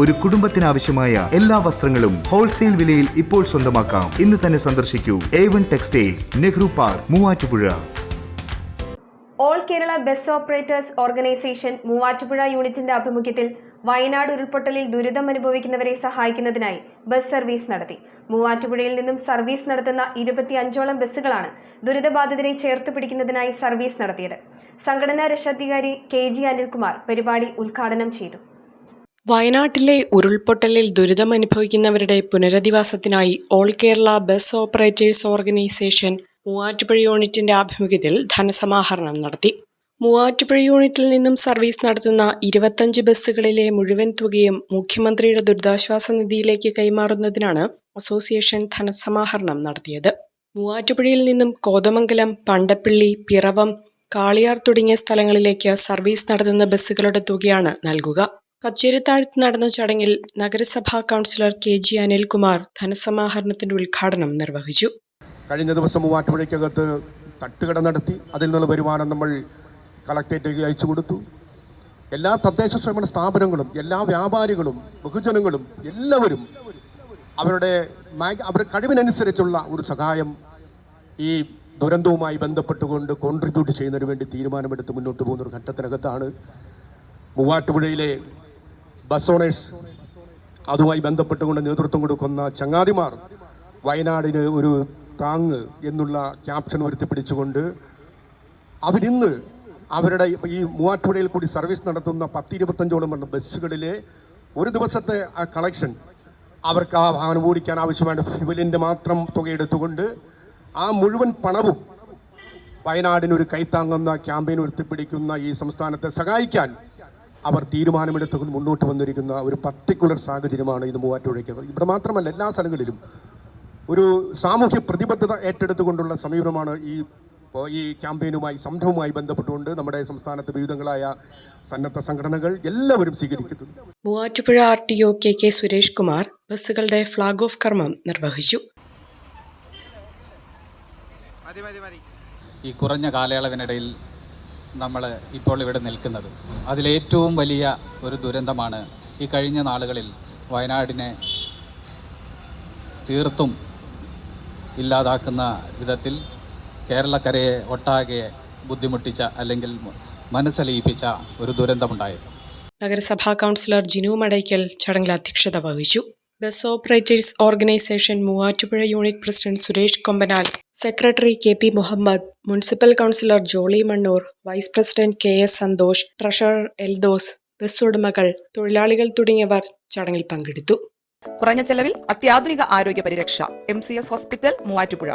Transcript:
ഒരു കുടുംബത്തിനാവശ്യമായ എല്ലാ വസ്ത്രങ്ങളും ഹോൾസെയിൽ വിലയിൽ ഇപ്പോൾ സ്വന്തമാക്കാം. ഇന്ന് തന്നെ സന്ദർശിക്കൂ. A one textiles Nehru park Muvattupuzha. All Kerala bus operators organisation Muvattupuzha യൂണിറ്റിന്റെ ആഭിമുഖ്യത്തിൽ വയനാട് ഉരുൾപൊട്ടലിൽ ദുരിതം അനുഭവിക്കുന്നവരെ സഹായിക്കുന്നതിനായി ബസ് സർവീസ് നടത്തി. മൂവാറ്റുപുഴയിൽ നിന്നും സർവീസ് നടത്തുന്ന ഇരുപത്തിയഞ്ചോളം ബസ്സുകളാണ് ദുരിതബാധിതരെ ചേർത്ത് പിടിക്കുന്നതിനായി സർവീസ് നടത്തിയത്. സംഘടനാ രക്ഷാധികാരി കെ ജി അനിൽകുമാർ പരിപാടി ഉദ്ഘാടനം ചെയ്തു. വയനാട്ടിലെ ഉരുൾപൊട്ടലിൽ ദുരിതമനുഭവിക്കുന്നവരുടെ പുനരധിവാസത്തിനായി all Kerala bus operators organisation Muvattupuzha യൂണിറ്റിന്റെ ആഭിമുഖ്യത്തിൽ ധനസമാഹരണം നടത്തി. മൂവാറ്റുപുഴ യൂണിറ്റിൽ നിന്നും സർവീസ് നടത്തുന്ന ഇരുപത്തഞ്ച് ബസ്സുകളിലെ മുഴുവൻ തുകയും മുഖ്യമന്ത്രിയുടെ ദുരിതാശ്വാസ നിധിയിലേക്ക് കൈമാറുന്നതിനാണ് അസോസിയേഷൻ ധനസമാഹരണം നടത്തിയത്. മൂവാറ്റുപുഴയിൽ നിന്നും കോതമംഗലം പണ്ടപ്പിള്ളി പിറവം കാളിയാർ തുടങ്ങിയ സ്ഥലങ്ങളിലേക്ക് സർവീസ് നടത്തുന്ന ബസ്സുകളുടെ തുകയാണ് നൽകുക. കച്ചേരിത്താഴത്ത് നടന്ന ചടങ്ങിൽ നഗരസഭാ കൗൺസിലർ കെ ജി അനിൽകുമാർ ധനസമാഹരണത്തിന്റെ ഉദ്ഘാടനം നിർവഹിച്ചു. കഴിഞ്ഞ ദിവസം മൂവാറ്റുപുഴയ്ക്കകത്ത് തട്ടുകട നടത്തി അതിൽ നിന്നുള്ള വരുമാനം നമ്മൾ കളക്ടറേറ്റിലേക്ക് അയച്ചു കൊടുത്തു. എല്ലാ തദ്ദേശ സ്വയംഭരണ സ്ഥാപനങ്ങളും എല്ലാ വ്യാപാരികളും ബഹുജനങ്ങളും എല്ലാവരും അവരുടെ അവരുടെ കഴിവിനനുസരിച്ചുള്ള ഒരു സഹായം ഈ ദുരന്തവുമായി ബന്ധപ്പെട്ടുകൊണ്ട് കോൺട്രിബ്യൂട്ട് ചെയ്യുന്നതിന് വേണ്ടി തീരുമാനമെടുത്ത് മുന്നോട്ട് പോകുന്ന ഒരു ഘട്ടത്തിനകത്താണ് മൂവാറ്റുപുഴയിലെ ബസ് ഓണേഴ്സ് അതുമായി ബന്ധപ്പെട്ടുകൊണ്ട് നേതൃത്വം കൊടുക്കുന്ന ചങ്ങാതിമാർ വയനാടിന് ഒരു താങ്ങ് എന്നുള്ള ക്യാപ്ഷൻ ഉയർത്തിപ്പിടിച്ചുകൊണ്ട് അവരിന്ന് അവരുടെ ഈ മൂവാറ്റുപുഴയിൽ കൂടി സർവീസ് നടത്തുന്ന പത്ത് ഇരുപത്തഞ്ചോളം എന്ന ബസ്സുകളിലെ ഒരു ദിവസത്തെ ആ കളക്ഷൻ അവർക്ക് ആ വാഹനം ഓടിക്കാൻ ആവശ്യമായ ഫ്യുവലിന്റെ മാത്രം തുകയെടുത്തുകൊണ്ട് ആ മുഴുവൻ പണവും വയനാടിനൊരു കൈത്താങ്ങുന്ന ക്യാമ്പയിൻ ഉയർത്തിപ്പിടിക്കുന്ന ഈ സംസ്ഥാനത്തെ സഹായിക്കാൻ അവർ തീരുമാനമെടുത്ത് മുന്നോട്ട് വന്നിരിക്കുന്ന ഒരു പർട്ടിക്കുലർ സാഹചര്യമാണ് ഇത് മൂവാറ്റുപുഴയ്ക്ക് ഇവിടെ മാത്രമല്ല എല്ലാ സ്ഥലങ്ങളിലും ഒരു സാമൂഹ്യ പ്രതിബദ്ധത ഏറ്റെടുത്തുകൊണ്ടുള്ള സമീപനമാണ് ഈ ഈ ക്യാമ്പയിനുമായി സംരംഭവുമായി ബന്ധപ്പെട്ടുകൊണ്ട് നമ്മുടെ സംസ്ഥാനത്തെ വിവിധങ്ങളായ സന്നദ്ധ സംഘടനകൾ എല്ലാവരും സ്വീകരിക്കുന്നത് Muvattupuzha R T O K K Suresh Kumar ബസ്സുകളുടെ ഫ്ളാഗ് ഓഫ് കർമ്മം നിർവഹിച്ചു. ഈ കുറഞ്ഞ കാലയളവിനിടയിൽ നമ്മൾ ഇപ്പോൾ ഇവിടെ നിൽക്കുന്നത്. അതിലേറ്റവും വലിയ ഒരു ദുരന്തമാണ് ഈ കഴിഞ്ഞ നാളുകളിൽ വയനാടിനെ തീർത്തും ഇല്ലാതാക്കുന്ന വിധത്തിൽ കേരളക്കരയെ ഒട്ടാകെ ബുദ്ധിമുട്ടിച്ച അല്ലെങ്കിൽ മനസ്സലിയിപ്പിച്ച ഒരു ദുരന്തമുണ്ടായത്. നഗരസഭാ കൗൺസിലർ ജിനു മടയ്ക്കൽ ചടങ്ങിൽ അധ്യക്ഷത വഹിച്ചു. Bus operators organisation Muvattupuzha unit president Suresh Kombanal secretary K P Muhammad municipal councillor Jolly Mannoor vice president K S Santhosh treasurer Eldhose bus ഉടമകൾ തൊഴിലാളികൾ തുടങ്ങിയവർ ചടങ്ങിൽ പങ്കെടുത്തു. കുറഞ്ഞ ചെലവിൽ അത്യാധുനിക ആരോഗ്യ പരിരക്ഷ M C S hospital Muvattupuzha.